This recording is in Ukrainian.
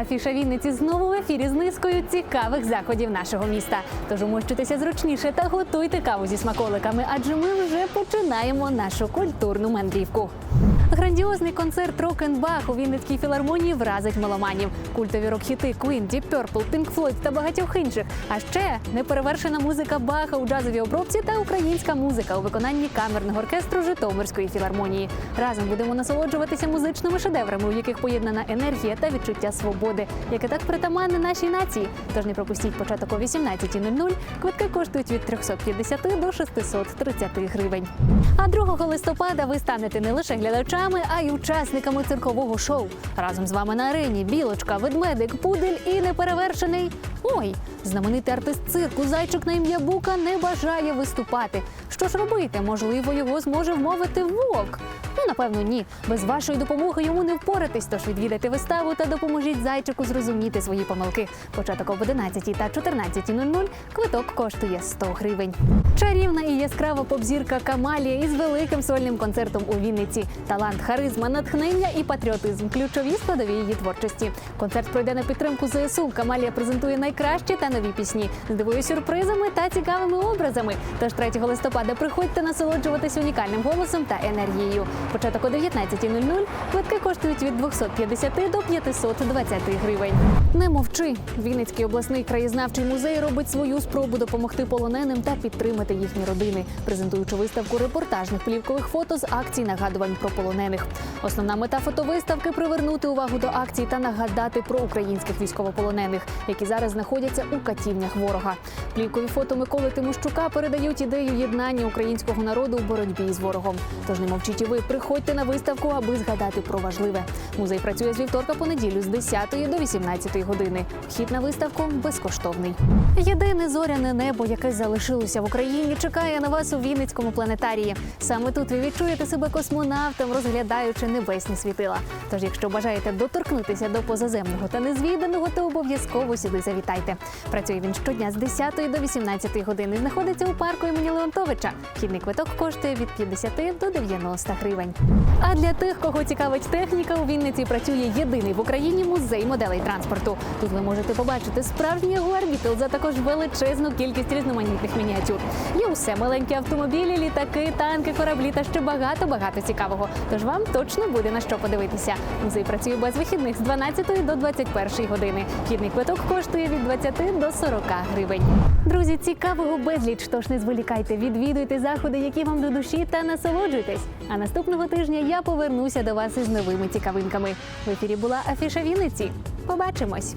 Афіша Вінниці знову в ефірі з низкою цікавих заходів нашого міста. Тож умощуйтеся зручніше та готуйте каву зі смаколиками, адже ми вже починаємо нашу культурну мандрівку. Грандіозний концерт Рок-н-Бах у Вінницькій філармонії вразить меломанів. Культові рок-хіти Queen, Deep Purple, Pink Floyd та багатьох інших. А ще неперевершена музика Баха у джазовій обробці та українська музика у виконанні камерного оркестру Житомирської філармонії. Разом будемо насолоджуватися музичними шедеврами, у яких поєднана енергія та відчуття свободи, яке так притаманне нашій нації. Тож не пропустіть початок о 18.00. Квитки коштують від 350 до 630 гривень. А 2 листопада ви станете не лише глядачами, а й учасниками циркового шоу. Разом з вами на арені білочка, ведмедик, пудель і неперевершений. Ой, знаменитий артист цирку зайчик на ім'я Бука не бажає виступати. Що ж робити? Можливо, його зможе вмовити вовк. Ну, напевно, ні. Без вашої допомоги йому не впоратись. Тож відвідайте виставу та допоможіть зайчику зрозуміти свої помилки. Початок об 11 та 14.00 квиток коштує 100 гривень. Чарівна і яскрава попзірка Камалія із великим сольним концертом у Вінниці. Талант, харизма, натхнення і патріотизм ключові складові її творчості. Концерт пройде на підтримку ЗСУ. Камалія презентує найкращі та нові пісні, здивує сюрпризами та цікавими образами. Тож 3 листопада приходьте насолоджуватись унікальним голосом та енергією. Початок о 19.00. Квитки коштують від 250 до 520 гривень. Не мовчи. Вінницький обласний краєзнавчий музей робить свою спробу допомогти полоненим та підтримати їхні родини, презентуючи виставку репортажних плівкових фото з акцій нагадувань про полонених. Основна мета фотовиставки привернути увагу до акцій та нагадати про українських військовополонених, які зараз знаходяться у катівнях ворога. Плівкові фото Миколи Тимощука передають ідею єднання українського народу у боротьбі з ворогом. Тож не мовчіть і ви, приходьте на виставку, аби згадати про важливе. Музей працює з вівторка по неділю з 10 до 18 години. Вхід на виставку безкоштовний. Єдине зоряне небо, яке залишилося в Україні, чекає на вас у Вінницькому планетарії. Саме тут ви відчуєте себе космонавтом, розглядаючи небесні світила. Тож, якщо бажаєте доторкнутися до позаземного та незвіданого, то обов'язково сюди завітайте. Працює він щодня з 10 до 18 години. Знаходиться у парку імені Леонтовича. Вхідний квиток коштує від 50 до 90 гривень. А для тих, кого цікавить техніка, у Вінниці працює єдиний в Україні музей моделей транспорту. Тут ви можете побачити справжній Jaguar Beetle, а також величезну кількість різноманітних мініатюр. Є усе маленькі автомобілі, літаки, танки, кораблі та ще багато багато цікавого. Тож вам точно буде на що подивитися. Музей працює без вихідних з 12 до 21 години. Вхідний квиток коштує від 20 до 40 гривень. Друзі, цікавого безліч. Тож не зволікайте, відвідуйте заходи, які вам до душі, та насолоджуйтесь. А наступного тижня я повернуся до вас із новими цікавинками. В ефірі була Афіша Вінниці. Побачимось.